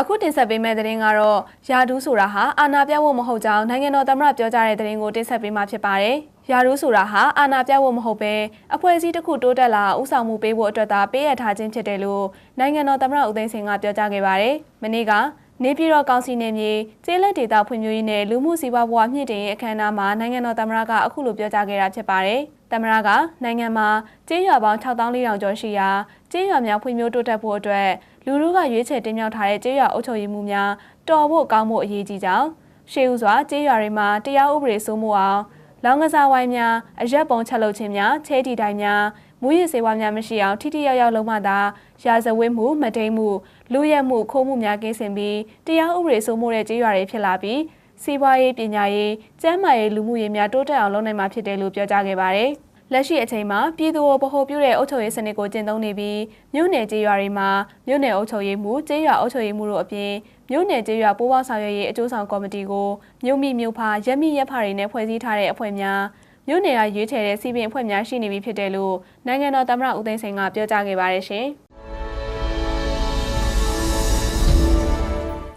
အခုတင်ဆက်ပေးမယ့်သတင်းကတော့ယာဒူးဆိုတာဟာအာဏာပြတ်ဖို့မဟုတ်ကြောင်းနိုင်ငံတော်သမ္မတပြောကြားတဲ့သတင်းကိုတင်ဆက်ပေးမှာဖြစ်ပါတယ်။ယာဒူးဆိုတာဟာအာဏာပြတ်ဖို့မဟုတ်ပဲအဖွဲ့အစည်းတစ်ခုတိုးတက်လာဥဆောင်မှုပေးဖို့အတွက်သာပေးရထားခြင်းဖြစ်တယ်လို့နိုင်ငံတော်သမ္မတဦးသိန်းစိန်ကပြောကြားခဲ့ပါတယ်။မနေ့က နေပြည်တော်ကောင်စီနယ်မြေကျေးလက်ဒေသဖွံ့ဖြိုးရေးနဲ့လူမှုစီးပွားဘဝမြင့်တင်ရေးအခမ်းအနားမှာနိုင်ငံတော်သမ္မတကအခုလိုပြောကြားခဲ့တာဖြစ်ပါတယ်။သမ္မတကနိုင်ငံမှာကျေးရွာပေါင်း6400ကျော်ရှိရာကျေးရွာများဖွံ့ဖြိုးတိုးတက်ဖို့အတွက်လူလူကရွေးချယ်တင်မြှောက်ထားတဲ့ကျေးရွာအုပ်ချုပ်ရေးမှုများတော်ဖို့ကောင်းဖို့အရေးကြီးကြောင်းရှေးဥစွာကျေးရွာတွေမှာတရားဥပဒေစိုးမိုးအောင် လောင်းကစားဝိုင်းများအရက်ပုံချက်လုပ်ခြင်းများချဲတီတိုင်းများမူရည်စေဝါများမရှိအောင်ထိထိရောက်ရောက်လုံးမှသာရာဇဝတ်မှုမတိမ်မှုလူရဲမှုခိုးမှုများကင်းစင်ပြီးတရားဥပဒေစိုးမိုးတဲ့ကျေးရွာတွေဖြစ်လာပြီးစီးပွားရေးပညာရေးကျန်းမာရေးလူမှုရေးများတိုးတက်အောင်လုပ်နိုင်မှာဖြစ်တယ်လို့ပြောကြားခဲ့ပါတယ်။ လက်ရှိအချိန်မှာပြည်သူ့ဗဟိုပြုတဲ့အုပ်ချုပ်ရေးစနစ်ကိုကျင့်သုံးနေပြီးမြို့နယ်ကျေးရွာတွေမှာမြို့နယ်အုပ်ချုပ်ရေးမှုကျေးရွာအုပ်ချုပ်ရေးမှုတို့အပြင်မြို့နယ်ကျေးရွာပူးပေါင်းဆောင်ရွက်ရေးအကျိုးဆောင်ကော်မတီကိုမြို့မိမြို့ဖရက်မိရက်ဖတွေနဲ့ဖွဲ့စည်းထားတဲ့အဖွဲ့များမြို့နယ်ကရွေးချယ်တဲ့စီပင်အဖွဲ့များရှိနေပြီဖြစ်တယ်လို့နိုင်ငံတော်သမ္မတဦးသိန်းစိန်ကပြောကြားခဲ့ပါတယ်ရှင်။